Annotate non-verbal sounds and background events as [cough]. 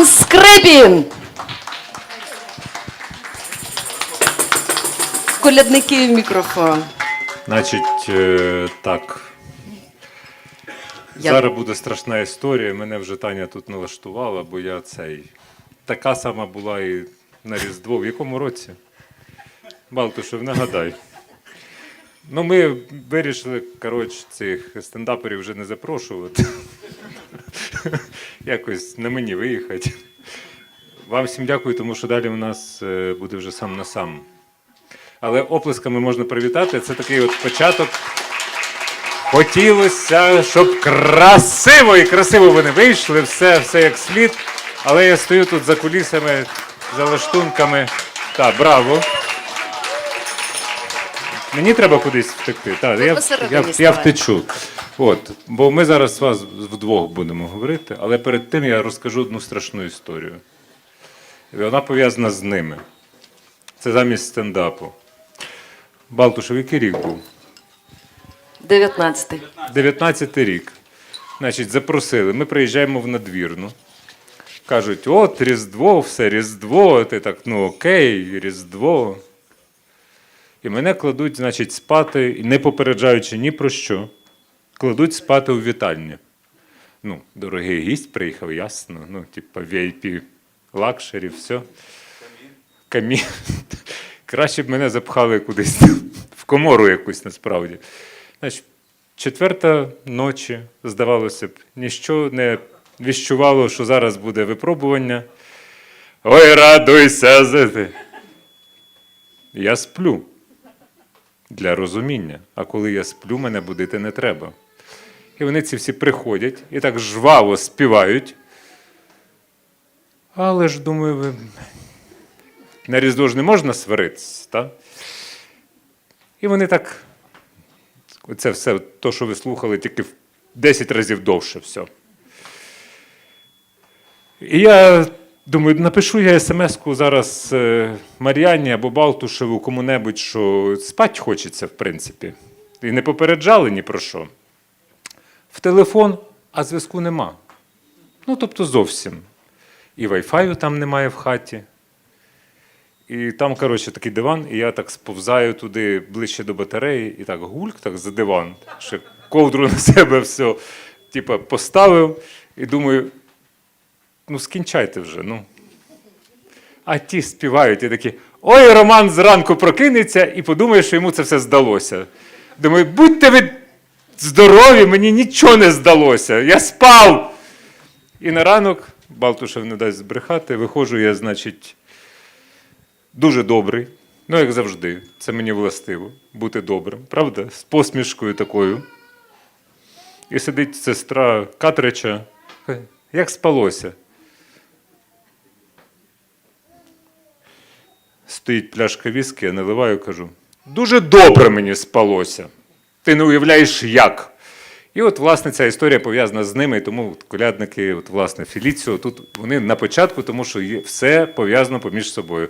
Роман Скрипін. Колядники в мікрофон. Значить, е, так. Я- Зараз буде страшна історія. Мене вже Таня тут налаштувала, бо я цей. Така сама була і на Різдво. В якому році? Балтушев, нагадай. Ну, ми вирішили, коротше, цих стендаперів вже не запрошувати. [laughs] Якось на мені виїхати. Вам всім дякую, тому що далі у нас е, буде вже сам на сам. Але оплесками можна привітати. Це такий от початок. Хотілося, щоб красиво і красиво вони вийшли, все, все як слід. Але я стою тут за кулісами, за лаштунками. Так, браво. Мені треба кудись втекти. Так, я, я, я втечу. От, бо ми зараз з вас вдвох будемо говорити, але перед тим я розкажу одну страшну історію. І вона пов'язана з ними. Це замість стендапу. Балтушев, який рік був? 19-й. 19 рік. Значить, запросили. Ми приїжджаємо в надвірну. Кажуть, от Різдво, все Різдво. Ти так, ну окей, Різдво. І мене кладуть, значить, спати, не попереджаючи ні про що, кладуть спати у вітальні. Ну, дорогий гість приїхав, ясно. Ну, типа VIP лакшері, все. Камін. Краще б мене запхали кудись в комору якусь насправді. Значить, четверта ночі, здавалося б, ніщо не віщувало, що зараз буде випробування. Ой, радуйся! Я сплю для розуміння. А коли я сплю, мене будити не треба. І вони ці всі приходять і так жваво співають. Але ж думаю, ви... на Різдво ж не можна сваритися, так? І вони так це все, то, що ви слухали, тільки в 10 разів довше все. І я думаю, напишу я смс-ку зараз е, Мар'яні або Балтушеву кому-небудь, що спать хочеться, в принципі. І не попереджали ні про що. В телефон, а зв'язку нема. Ну, тобто зовсім. І вайфаю там немає в хаті. І там, коротше, такий диван, і я так сповзаю туди ближче до батареї, і так гульк, так за диван, ще ковдру [laughs] на себе все, типа, поставив, і думаю, ну скінчайте вже, ну. А ті співають і такі: ой, Роман зранку прокинеться і подумає, що йому це все здалося. Думаю, будьте ви здорові, мені нічого не здалося. Я спав. І на ранок, Балтушев не дасть збрехати, виходжу я, значить, дуже добрий. Ну, як завжди, це мені властиво бути добрим, правда? З посмішкою такою. І сидить сестра Катрича. Як спалося? Стоїть пляшка віскі, я наливаю, кажу: дуже добре мені спалося. Ти не уявляєш як. І от, власне, ця історія пов'язана з ними, і тому колядники, от, власне, Феліціо, тут вони на початку, тому що є, все пов'язано поміж собою.